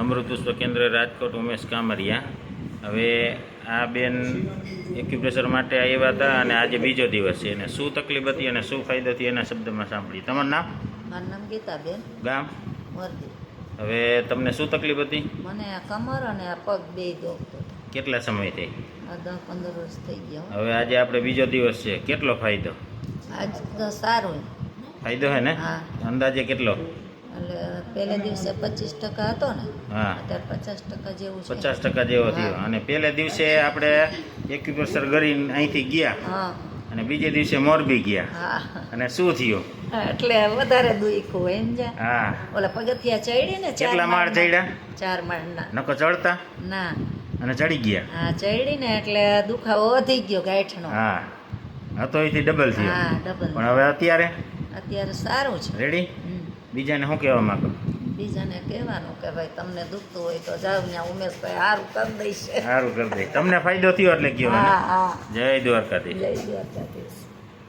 અમૃત પુષ્પ કેન્દ્ર રાજકોટ ઉમેશ કામરિયા. હવે આ બેન એક્યુપ્રેશર માટે આવ્યા હતા અને આજે બીજો દિવસ છે. અને શું તકલીફ હતી અને શું ફાયદો હતી એના શબ્દમાં સાંભળી તમારું નામ? મારું નામ ગીતાબેન. ગામ? હવે તમને શું તકલીફ હતી? મને આ કમર અને આ પગ બે દોખતો કેટલા સમય થઈ? દસ પંદર વર્ષ થઈ ગયા હવે આજે આપણે બીજો દિવસ છે. કેટલો ફાયદો? આજ તો સારું. ફાયદો હે ને? હા. અંદાજે કેટલો? એટલે પહેલે દિવસે પચીસ ટકા હતો ને હા. અત્યારે પચાસ ટકા જેવું છે. પચાસ ટકા જેવો થયો. અને પહેલે દિવસે આપણે એક્યુપ્રેશર કરીને અહીંથી ગયા. હા. અને બીજે દિવસે મોરબી ગયા. હા. અને શું થયું? હા, એટલે વધારે દુખ્યું એમ જા. હા. ઓલા પગથિયા ચડી ને કેટલા માળ ચડ્યા? ચાર માળ ના નકો ચડતા? ના. અને ચડી ગયા? હા ચડી ને એટલે દુખાવો વધી ગયો ગાંઠનો. હા. હતો એથી ડબલ થયો. હા ડબલ પણ હવે અત્યારે? અત્યારે સારું છે. Ready hmm. બીજાને શું કહેવા માંગો? બીજાને કહેવાનું કે ભાઈ તમને દુખતું હોય તો જાવ ત્યાં ઉમેશભાઈ સારું કરી દઈશ. સારું કરી દઈશ તમને ફાયદો થયો એટલે કહેવાનો હા હા. જય દ્વારકાધીશ. જય દ્વારકાધીશ.